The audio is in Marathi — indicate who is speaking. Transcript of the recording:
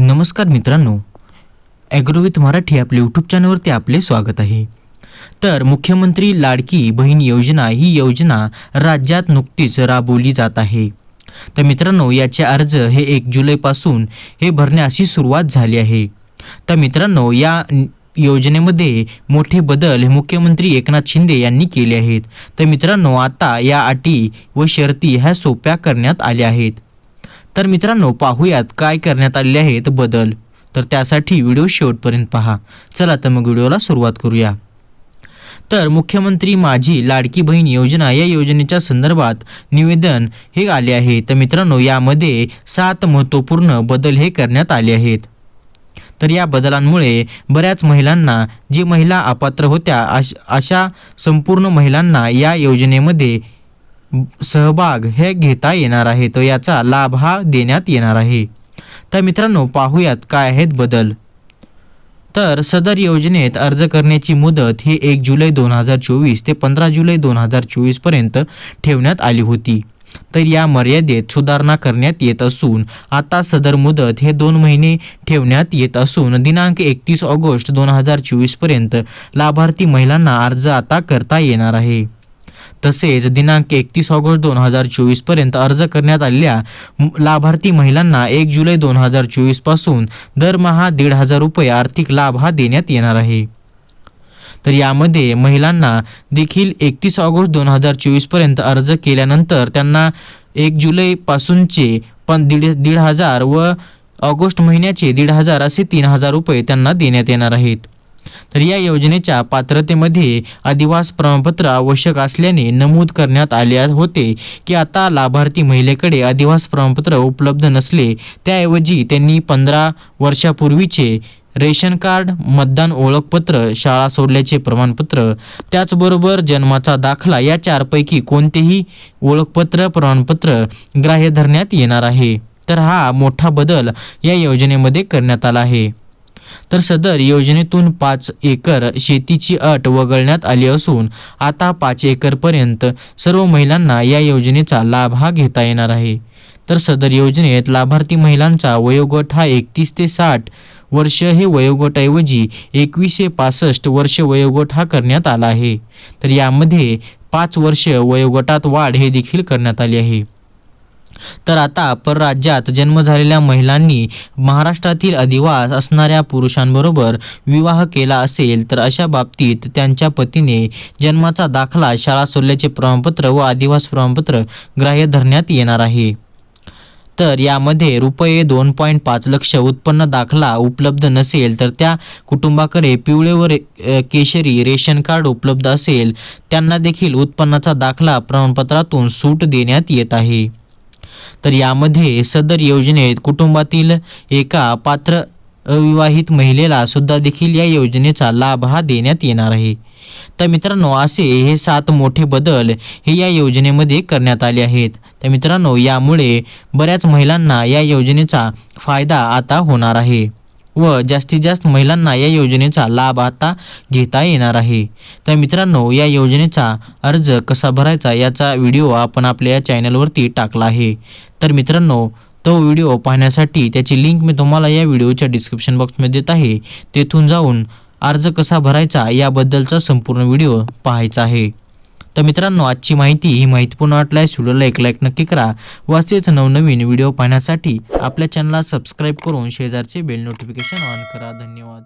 Speaker 1: नमस्कार मित्रांनो. ॲग्रोविथ मराठी आपल्या यूट्यूब चॅनलवरती आपले स्वागत आहे. तर मुख्यमंत्री लाडकी बहीण योजना ही योजना राज्यात नुकतीच राबवली जात आहे. तर मित्रांनो याचे अर्ज हे एक जुलैपासून हे भरण्याची सुरुवात झाली आहे. तर मित्रांनो या योजनेमध्ये मोठे बदल हे मुख्यमंत्री एकनाथ शिंदे यांनी केले आहेत. तर मित्रांनो आता या अटी व शर्ती ह्या सोप्या करण्यात आल्या आहेत. तर मित्रांनो पाहूयात काय करण्यात आलेले आहेत बदल. तर त्यासाठी व्हिडिओ शेवटपर्यंत पहा. चला तर मग व्हिडिओला सुरुवात करूया. तर मुख्यमंत्री माझी लाडकी बहीण योजना या योजनेच्या संदर्भात निवेदन हे आले आहे. तर मित्रांनो यामध्ये सात महत्त्वपूर्ण बदल हे करण्यात आले आहेत. तर या बदलांमुळे बऱ्याच महिलांना जी महिला अपात्र होत्या अश अशा संपूर्ण महिलांना या योजनेमध्ये सहभाग हे घेता येणार आहे तो याचा लाभ हा देण्यात येणार आहे. तर मित्रांनो पाहूयात काय आहेत बदल. तर सदर योजनेत अर्ज करण्याची मुदत ही एक जुलै दोन हजार चोवीस ते पंधरा जुलै दोन हजार चोवीसपर्यंत ठेवण्यात आली होती. तर या मर्यादेत सुधारणा करण्यात येत असून आता सदर मुदत हे दोन महिने ठेवण्यात येत असून दिनांक एकतीस ऑगस्ट दोन हजार चोवीसपर्यंत लाभार्थी महिलांना अर्ज आता करता येणार आहे. तसेच दिनांक एकतीस ऑगस्ट दोन हजार चोवीसपर्यंत अर्ज करण्यात आलेल्या लाभार्थी महिलांना एक जुलै दोन हजार चोवीसपासून दरमहा दीड हजार रुपये आर्थिक लाभ हा देण्यात येणार आहे. तर यामध्ये महिलांना देखील एकतीस ऑगस्ट दोन हजार चोवीसपर्यंत अर्ज केल्यानंतर त्यांना एक जुलैपासूनचे पण दीड दीड हजार व ऑगस्ट महिन्याचे दीड हजार असे तीन हजार रुपये त्यांना देण्यात येणार आहेत. तर या योजनेच्या पात्रतेमध्ये अधिवास प्रमाणपत्र आवश्यक असल्याने नमूद करण्यात आले होते की आता लाभार्थी महिलेकडे अधिवास प्रमाणपत्र उपलब्ध नसले त्याऐवजी त्यांनी पंधरा वर्षापूर्वीचे रेशन कार्ड मतदान ओळखपत्र शाळा सोडल्याचे प्रमाणपत्र त्याचबरोबर जन्माचा दाखला या चारपैकी कोणतेही ओळखपत्र प्रमाणपत्र ग्राह्य धरण्यात येणार आहे. तर हा मोठा बदल या योजनेमध्ये करण्यात आला आहे. तर सदर योजनेतून पाच एकर शेतीची अट वगळण्यात आली असून आता पाच एकरपर्यंत सर्व महिलांना या योजनेचा लाभ हा घेता येणार आहे. तर सदर योजनेत लाभार्थी महिलांचा वयोगट हा एकतीस ते साठ वर्ष हे वयोगटाऐवजी एकवीस ते पासष्ट वर्ष वयोगट हा करण्यात आला आहे. तर यामध्ये पाच वर्ष वयोगटात वाढ हे देखील करण्यात आली आहे. तर आता परराज्यात जन्म झालेल्या महिलांनी महाराष्ट्रातील अधिवास असणाऱ्या पुरुषांबरोबर विवाह केला असेल तर अशा बाबतीत त्यांच्या पतीने जन्माचा दाखला शाळा सोडल्याचे प्रमाणपत्र व अधिवास प्रमाणपत्र ग्राह्य धरण्यात येणार आहे. तर यामध्ये रुपये दोन पॉईंट पाच लक्ष उत्पन्न दाखला उपलब्ध नसेल तर त्या कुटुंबाकडे पिवळे व रे- केशरी रेशन कार्ड उपलब्ध असेल त्यांना देखील उत्पन्नाचा दाखला प्रमाणपत्रातून सूट देण्यात येत आहे. तर यामध्ये सदर योजनेत कुटुंबातील एका पात्र अविवाहित महिलेला सुद्धा देखील या योजनेचा लाभ हा देण्यात येणार आहे. तर मित्रांनो असे हे सात मोठे बदल हे या योजनेमध्ये करण्यात आले आहेत. तर मित्रांनो यामुळे बऱ्याच महिलांना या योजनेचा फायदा आता होणार आहे. व जास्तीत जास्त महिलांना या योजनेचा लाभ आता घेता येणार आहे. तर मित्रांनो या योजनेचा अर्ज कसा भरायचा याचा व्हिडिओ आपण आपल्या या चॅनलवरती टाकला आहे. तर मित्रांनो तो व्हिडिओ पाहण्यासाठी त्याची लिंक मी तुम्हाला या व्हिडिओच्या डिस्क्रिप्शन बॉक्समध्ये देत आहे. तेथून जाऊन अर्ज कसा भरायचा याबद्दलचा संपूर्ण व्हिडिओ पाहायचा आहे. तर मित्रांनो आजची माहिती ही माहितीपूर्ण वाटल्यास व्हिडिओला एक लाईक नक्की करा व असेच नवनवीन व्हिडिओ पाहण्यासाठी आपल्या चॅनलला सबस्क्राईब करून शेजारचे बेल नोटिफिकेशन ऑन करा. धन्यवाद.